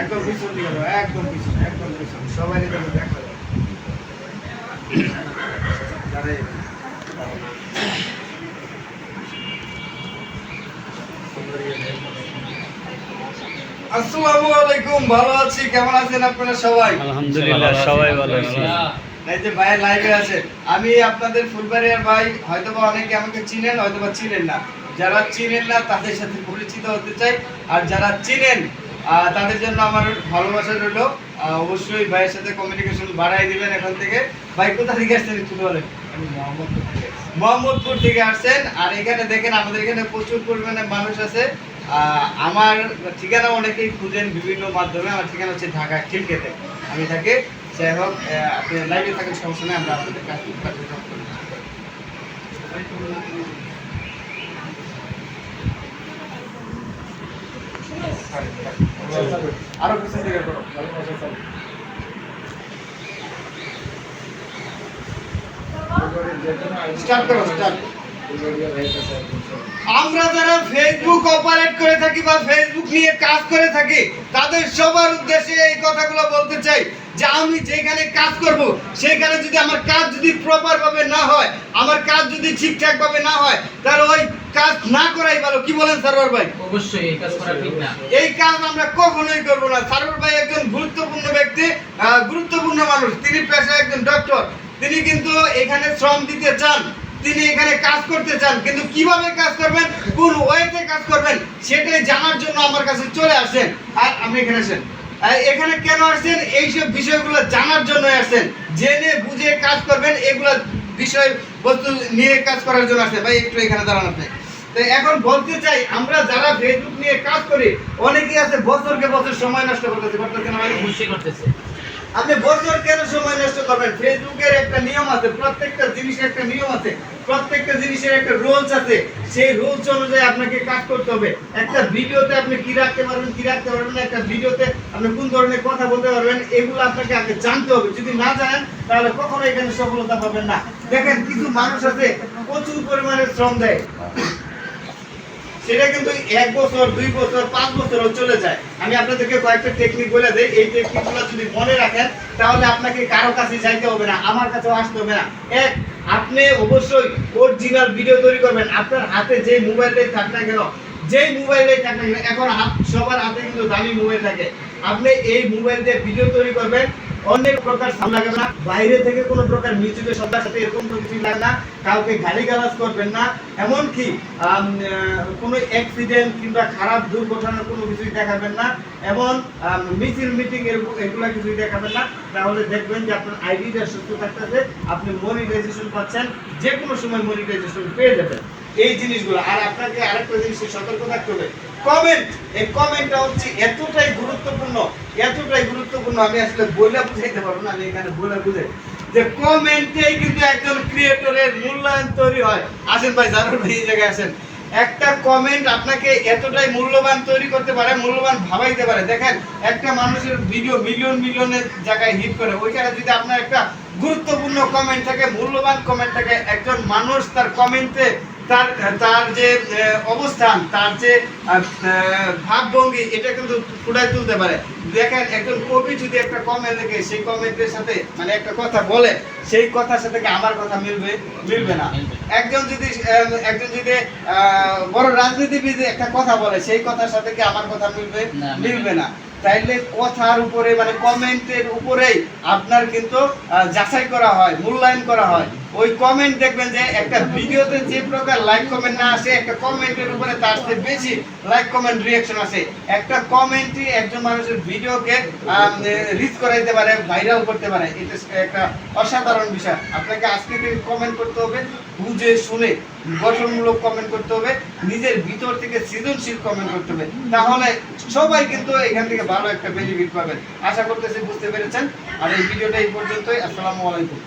একদম পিছন দিকে যাও, একদম পিছন একদম পিছন। সবাই দেখা যায়। আসসালামু আলাইকুম ভালো আছি কেমন আছেন আপনারা সবাই? আলহামদুলিল্লাহ সবাই ভালো আছি। এই যে ভাই লাইভে আছে আমি আপনাদের ফুলবাড়িয়ার ভাই হয়তোবা অনেকে আমাকে চিনেন হয়তোবা চিনেন না। যারা চিনেন না তাদের সাথে পরিচিত হতে চাই। আর যারা চিনেন তাদের জন্য আমার ভালোবাসা রইল। অবশ্যই ভাইয়ের সাথে কমিউনিকেশন বাড়াই দিবেন এখন থেকে। ভাই কোথা থেকে আসছেন একটু বলেন? আমি মোহাম্মদপুর থেকে মোহাম্মদপুর থেকে আসছেন। আর এখানে দেখেন আমাদের এখানে প্রচুর পরিমাণে মানুষ আছে। আমার ঠিকানা অনেকেই খুঁজেন বিভিন্ন মাধ্যমে। আমার ঠিকানা হচ্ছে ঢাকা খিলকেতে। আমি থাকি যাই হোক আপনি লাইভে থাকেন সমস্যা নেই আমরা আপনাদের কাজ কার্যক্রম করি। আরও পিছন করো। আমরা যারা ফেসবুক অপারেট করে থাকি বা ফেসবুক নিয়ে কাজ করে থাকি, তাদের সবার উদ্দেশ্যে এই কথাগুলো বলতে চাই যে আমি যেখানে কাজ করব, সেখানে যদি আমার কাজ যদি প্রপার ভাবে না হয়, আমার কাজ যদি ঠিকঠাক ভাবে না হয়, তাহলে ওই কাজ না করাই ভালো। কি বলেন সারোয়ার ভাই? অবশ্যই এই কাজ করা ঠিক না। এই কাজ আমরা কখনোই করব না। সারোয়ার ভাই একজন গুরুত্বপূর্ণ ব্যক্তি গুরুত্বপূর্ণ মানুষ। তিনি পেশায় একজন ডক্টর তিনি কিন্তু এখানে শ্রম দিতে চান। তিনি এখানে কাজ করতে চান। কিন্তু কীভাবে কাজ করবেন কোন ওয়েতে কাজ করবেন সেটাই জানার জন্য আমার কাছে চলে আসেন। আর আপনি এখানে আসেন। এখানে কেন আসছেন? এইসব বিষয়গুলো জানার জন্য আসছেন। জেনে বুঝে কাজ করবেন এগুলো বিষয় বস্তু নিয়ে কাজ করার জন্য আসছেন। ভাই একটু এখানে দাঁড়ান আপনি। তো এখন বলতে চাই আমরা যারা ফেসবুক নিয়ে কাজ করি অনেকেই আছে বছরকে বছর সময় নষ্ট করতেছে। করতেছে না ভাই? অবশ্যই করতেছে। আপনি বছর কেন সময় নষ্ট করবেন? ফেসবুকের একটা নিয়ম আছে প্রত্যেকটা জিনিসের একটা নিয়ম আছে প্রত্যেকটা জিনিসের একটা রুলস আছে। সেই রুলস অনুযায়ী আপনাকে কাজ করতে হবে। একটা ভিডিওতে আপনি কি রাখতে পারবেন কি রাখতে পারবেন একটা ভিডিওতে আপনি কোন ধরনের কথা বলতে পারবেন এগুলো আপনাকে আগে জানতে হবে। যদি না জানেন তাহলে কখনো এখানে সফলতা পাবেন না। দেখেন কিছু মানুষ আছে প্রচুর পরিমাণে শ্রম দেয়। সেটা কিন্তু এক বছর, দুই বছর, পাঁচ বছরও চলে যায়। আমি আপনাদেরকে কয়েকটা টেকনিক বলে দিই। এই টেকনিকগুলো যদি মনে রাখেন, তাহলে আপনাকে কারও কাছে যাইতে হবে না, আমার কাছেও আসতে হবে না। এক, আপনি অবশ্যই অরিজিনাল ভিডিও তৈরি করবেন। আপনার হাতে যে মোবাইলটাই থাক না কেন যেই মোবাইলটাই থাক না এখন সবার হাতে কিন্তু দামি মোবাইল থাকে। আপনি এই মোবাইল দিয়ে ভিডিও তৈরি করবেন, অনেক প্রকার সাউন্ড লাগবে না। বাইরে থেকে কোনো প্রকার মিউজিকের শব্দের সাথে এরকম কোনো কিছু লাগবে না। কাউকে গালি গালাজ করবেন না। এমনকি কোনো অ্যাক্সিডেন্ট কিংবা খারাপ দুর্ঘটনার কোনো কিছুই দেখাবেন না। এমন মিছিল মিটিং এরকম এগুলো কিছুই দেখাবেন না। তাহলে দেখবেন যে আপনার আইডিটা সুস্থ থাকতেছে। আপনি মনিটাইজেশন পাচ্ছেন। যে কোনো সময় মনিটাইজেশন পেয়ে যাবেন। এই জিনিসগুলো। আর আপনাকে আরেকটা জিনিস সতর্ক থাকতে হবে। কমেন্ট এই কমেন্টটা হচ্ছে এতটাই গুরুত্বপূর্ণ এতটাই গুরুত্বপূর্ণ, আমি আসলে বলে বুঝাইতে পারব না, আমি এখানে বলে বুঝে যে কমেন্টেই কিন্তু একজন ক্রিয়েটরের মূল্যায়ন তৈরি হয়। আসেন ভাই জানুন ভাই এই জায়গায় আসেন। একটা কমেন্ট আপনাকে এতটাই মূল্যবান তৈরি করতে পারে, মূল্যবান ভাবাইতে পারে। দেখেন, একটা মানুষের ভিডিও মিলিয়ন মিলিয়নের জায়গায় হিট করে। ওইখানে যদি আপনার একটা গুরুত্বপূর্ণ কমেন্ট থাকে, মূল্যবান কমেন্ট থাকে, একজন মানুষ তার কমেন্টে তার তার যে অবস্থান তার যে ভাবভঙ্গি এটা কিন্তু ফুটাই তুলতে পারে। দেখেন একজন কবি যদি একটা কমেন্ট লিখে সেই কমেন্টের সাথে মানে একটা কথা বলে সেই কথার সাথে আমার কথা মিলবে মিলবে না? একজন যদি আহ, একজন যদি বড় রাজনীতিবিদ একটা কথা বলে সেই কথার সাথে কি আমার কথা মিলবে? মিলবে না। তাইলে কথার উপরে মানে কমেন্টের উপরেই আপনার কিন্তু যাচাই করা হয় মূল্যায়ন করা হয়। ওই কমেন্ট দেখবেন যে একটা ভিডিওতে যে প্রকার লাইক কমেন্ট না আসে, একটা কমেন্টের উপরে তার চেয়ে বেশি লাইক কমেন্ট রিয়াকশন আসে। একটা কমেন্টই একজন মানুষের ভিডিওকে রিচ করাইতে পারে ভাইরাল করতে পারে। এটা একটা অসাধারণ বিষয়। আপনাকে আজকে থেকে কমেন্ট করতে হবে, বুঝে শুনে গঠনমূলক কমেন্ট করতে হবে, নিজের ভিতর থেকে সৃজনশীল কমেন্ট করতে হবে। তাহলে সবাই কিন্তু এখান থেকে ভালো একটা বেনিফিট পাবেন। আশা করতেছি বুঝতে পেরেছেন। আর এই ভিডিওটা এই পর্যন্তই। আসসালামু আলাইকুম।